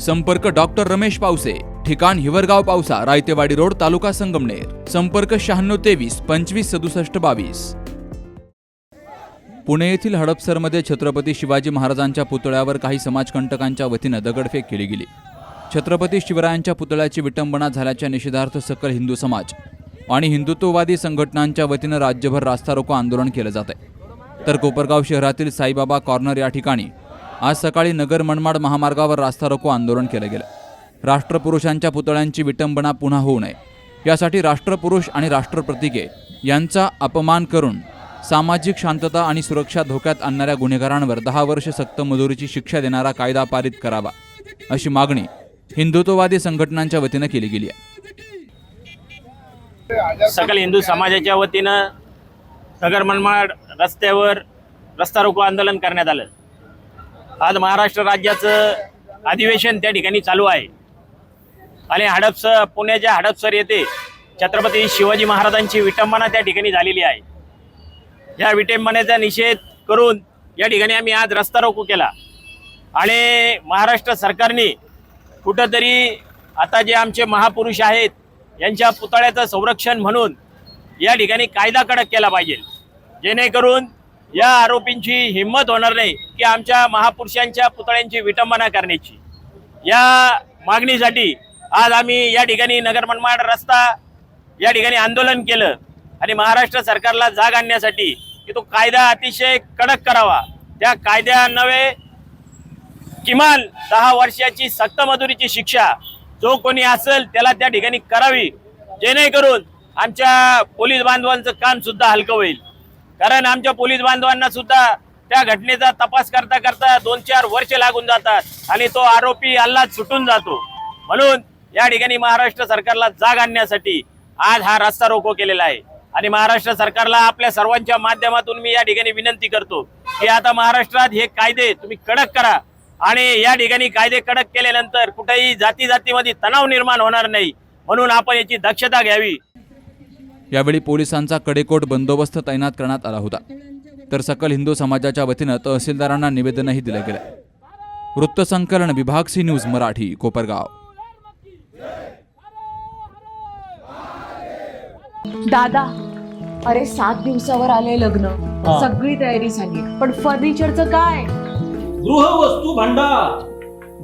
संपर्क डॉक्टर रमेश पावसे ठिकाण हिवरगाव पावसा रायतेवाडी रोड तालुका संगमनेर. संपर्क शहाण्णव तेवीस पंचवीस सदुसष्ट बावीस. पुणे येथील हडपसरमध्ये छत्रपती शिवाजी महाराजांच्या पुतळ्यावर काही समाजकंटकांच्या वतीनं दगडफेक केली गेली. छत्रपती शिवरायांच्या पुतळ्याची विटंबना झाल्याच्या निषेधार्थ सकल हिंदू समाज आणि हिंदुत्ववादी संघटनांच्या वतीनं राज्यभर रास्ता रोको आंदोलन केलं जात आहे तर कोपरगाव शहरातील साईबाबा कॉर्नर या ठिकाणी आज सकाळी नगर मनमाड महामार्गावर रास्ता रोको आंदोलन केलं गेलं. राष्ट्रपुरुषांच्या पुतळ्यांची विटंबना पुन्हा होऊ नये. यासाठी राष्ट्रपुरुष आणि राष्ट्रप्रतिके यांचा अपमान करून सामाजिक शांतता आणि सुरक्षा धोक्यात आणणाऱ्या गुन्हेगारांवर दहा वर्ष सक्त मजुरीची शिक्षा देणारा कायदा पारित करावा अशी मागणी हिंदुत्ववादी संघटनांच्या वतीनं केली गेली आहे. सकल हिंदू समाजाच्या वतीनं नगर मनमाड रस्त्यावर रस्ता रोको आंदोलन करण्यात आलं. आज महाराष्ट्र राज्याचं अधिवेशन त्या ठिकाणी चालू आहे. आणि हडपसर पुण्याच्या हडपसर येथे छत्रपती शिवाजी महाराजांची विटंबना त्या ठिकाणी झालेली आहे. या विटंबनेचा निषेध करून या ठिकाणी आम्ही आज रस्ता रोको केला. आणि महाराष्ट्र सरकारने कुठंतरी आता जे आमचे महापुरुष आहेत यांच्या पुतळ्याचं संरक्षण म्हणून या ठिकाणी कायदा कडक केला पाहिजे. जेणेकरून या आरोपींची हिंमत होणार नाही की आमच्या महापुरुषांच्या पुतळ्यांची विटंबना करण्याची. या मागणीसाठी आज आम्ही या ठिकाणी नगर मनमाड रस्ता या ठिकाणी आंदोलन केलं आणि महाराष्ट्र सरकारला जाग आणण्यासाठी की तो कायदा अतिशय कडक करावा. त्या कायद्या नव्हे किमान दहा वर्षाची सक्त मजुरीची शिक्षा जो कोणी असेल त्याला त्या ठिकाणी करावी जेणेकरून आमच्या पोलीस बांधवांचं काम सुद्धा हलकं होईल. कारण आमच्या पोलीस बांधवांना सुद्धा त्या घटनेचा तपास करता करता दोन चार वर्ष लागून जातात आणि तो आरोपी अल्लाद सुटून जातो. म्हणून या ठिकाणी महाराष्ट्र सरकारला जाग आणण्यासाठी आज हा रस्ता रोको केलेला आहे. आणि महाराष्ट्र सरकारला आपल्या सर्वांच्या माध्यमातून मी या ठिकाणी विनंती करतो की आता महाराष्ट्रात हे कायदे तुम्ही कडक करा. आणि या ठिकाणी कायदे कडक केल्यानंतर कुठेही जाती जातीमध्ये तणाव निर्माण होणार नाही. म्हणून आपण याची दक्षता घ्यावी. यावेळी पोलिसांचा कडेकोट बंदोबस्त तैनात करण्यात आला होता. तर सकल हिंदू समाजाच्या वतीनं तहसीलदारांना निवेदनही दिलं गेलं. वृत्तसंकलन विभाग सी न्यूज मराठी कोपरगाव. दादा अरे सात दिवसावर आले लग्न. सगळी तयारी झाली. पण फर्निचरचं काय? गृहवस्तू भांडार.